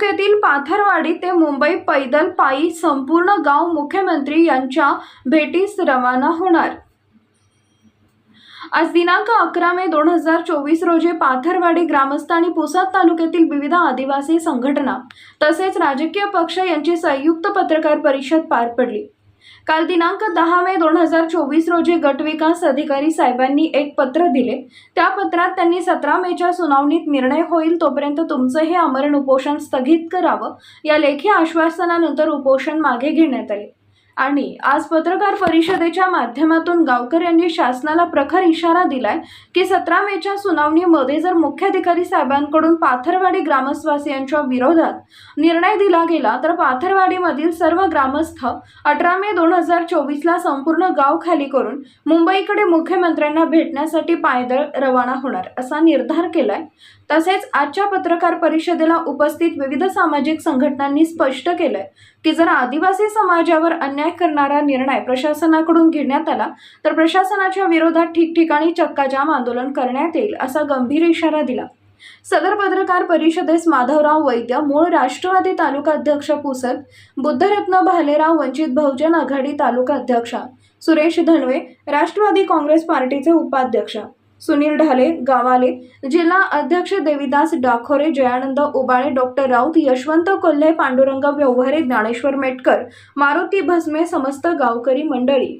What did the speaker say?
पाथरवाडी ते मुंबई पैदल पायी संपूर्ण गाव मुख्यमंत्री यांच्या भेटीस रवाना होणार. आज दिनांक अकरा मे दोन हजार चोवीस रोजी पाथरवाडी ग्रामस्थ आणि पुसद तालुक्यातील विविध आदिवासी संघटना तसेच राजकीय पक्ष यांची संयुक्त पत्रकार परिषद पार पडली. काल दिनांक दहा मे दोन हजार चोवीस रोजी गटविकास अधिकारी साहेबांनी एक पत्र दिले. त्या पत्रात त्यांनी सतरा मेच्या सुनावणीत निर्णय होईल तोपर्यंत तुमचं हे आमरण उपोषण स्थगित करावं. या लेखी आश्वासनानंतर उपोषण मागे घेण्यात आले. आणि आज पत्रकार परिषदेच्या माध्यमातून गावकर यांनी शासनाला प्रखर इशारा दिलाय की सतरा मेच्या सुनावणीमध्ये जर मुख्याधिकारी साहेबांकडून पाथरवाडी ग्रामस्वासियांच्या विरोधात निर्णय दिला गेला तर पाथरवाडीमधील सर्व ग्रामस्थ अठरा मे दोन हजार चोवीसला संपूर्ण गाव खाली करून मुंबईकडे मुख्यमंत्र्यांना भेटण्यासाठी पायदळ रवाना होणार असा निर्धार केलाय. तसेच आजच्या पत्रकार परिषदेला उपस्थित विविध सामाजिक संघटनांनी स्पष्ट केलंय की जर आदिवासी समाजावर अन्याय करणारा निर्णय प्रशासनाकडून घेण्यात आला तर प्रशासनाच्या विरोधात ठिकठिकाणी चक्काजाम आंदोलन करण्यात येईल असा गंभीर इशारा दिला. सदर पत्रकार परिषदेस माधवराव वैद्य मूळ राष्ट्रवादी तालुका अध्यक्ष पुसद बुद्धरत्न भालेराव वंचित बहुजन आघाडी तालुका अध्यक्ष सुरेश धनवे राष्ट्रवादी काँग्रेस पार्टीचे उपाध्यक्ष सुनील ढाले गावाले. जिल्हा अध्यक्ष देविदास डाखोरे जयानंद उबाळे डॉक्टर राऊत यशवंत कोल्हे पांडुरंग व्यवहारे ज्ञानेश्वर मेटकर मारुती भस्मे समस्त गावकरी मंडळी.